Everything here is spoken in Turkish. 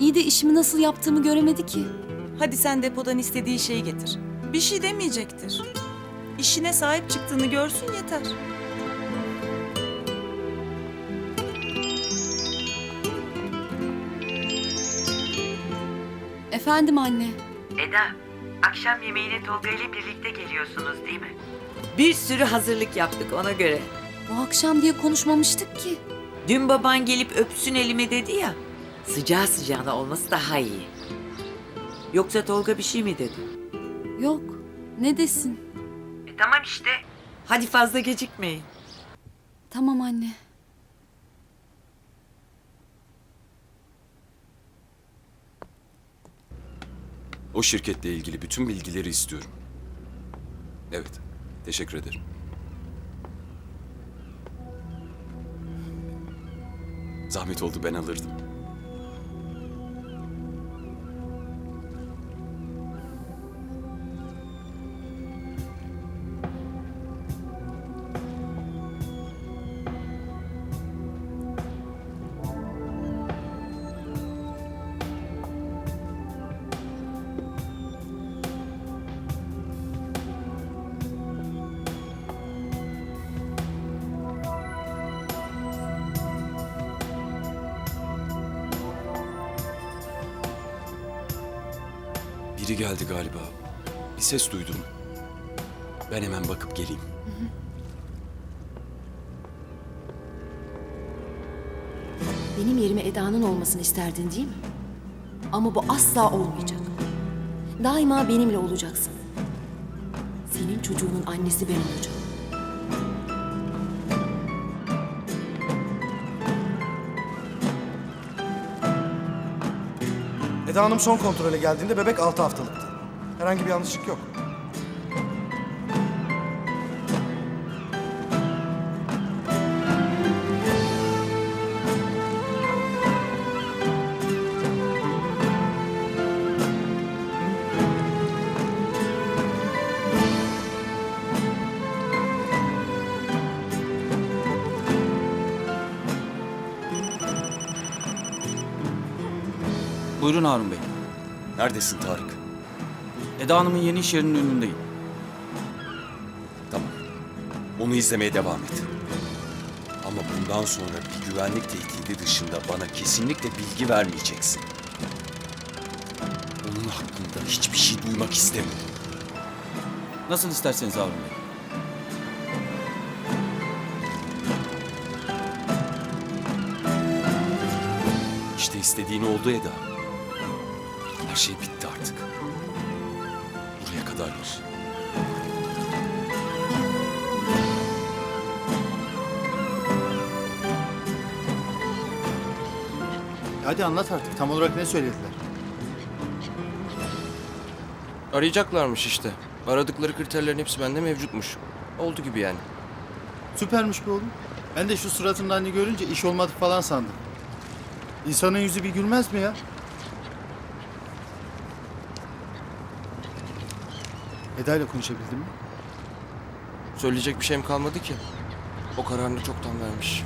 İyi de işimi nasıl yaptığımı göremedi ki. Hadi sen depodan istediği şeyi getir. Bir şey demeyecektir. İşine sahip çıktığını görsün yeter. Efendim anne. Eda, akşam yemeğine Tolga ile birlikte geliyorsunuz değil mi? Bir sürü hazırlık yaptık ona göre. Bu akşam diye konuşmamıştık ki. Dün baban gelip öpsün elimi dedi ya. Sıcağı sıcağına olması daha iyi. Yoksa Tolga bir şey mi dedi? Yok. Ne desin? E tamam işte. Hadi fazla gecikmeyin. Tamam anne. O şirketle ilgili bütün bilgileri istiyorum. Evet, teşekkür ederim. Zahmet oldu ben alırdım. Biri geldi galiba. Bir ses duydum. Ben hemen bakıp geleyim. Benim yerime Eda'nın olmasını isterdin değil mi? Ama bu asla olmayacak. Daima benimle olacaksın. Senin çocuğunun annesi ben olacağım. Eda Hanım son kontrole geldiğinde bebek 6 haftalıktı. Herhangi bir yanlışlık yok. Buyurun Harun Bey. Neredesin Tarık? Eda Hanım'ın yeni iş yerinin önündeyim. Tamam. Onu izlemeye devam et. Ama bundan sonra bir güvenlik tehdidi dışında bana kesinlikle bilgi vermeyeceksin. Onun hakkında hiçbir şey duymak istemiyorum. Nasıl isterseniz Harun Bey. İşte istediğin oldu Eda. Her şey bitti artık. Buraya kadarmış. Hadi anlat artık. Tam olarak ne söylediler? Arayacaklarmış işte. Aradıkları kriterlerin hepsi bende mevcutmuş. Oldu gibi yani. Süpermiş be oğlum. Ben de şu suratının halini görünce iş olmadı falan sandım. İnsanın yüzü bir gülmez mi ya? Eda ile konuşabildin mi? Söyleyecek bir şeyim kalmadı ki. O kararını çoktan vermiş.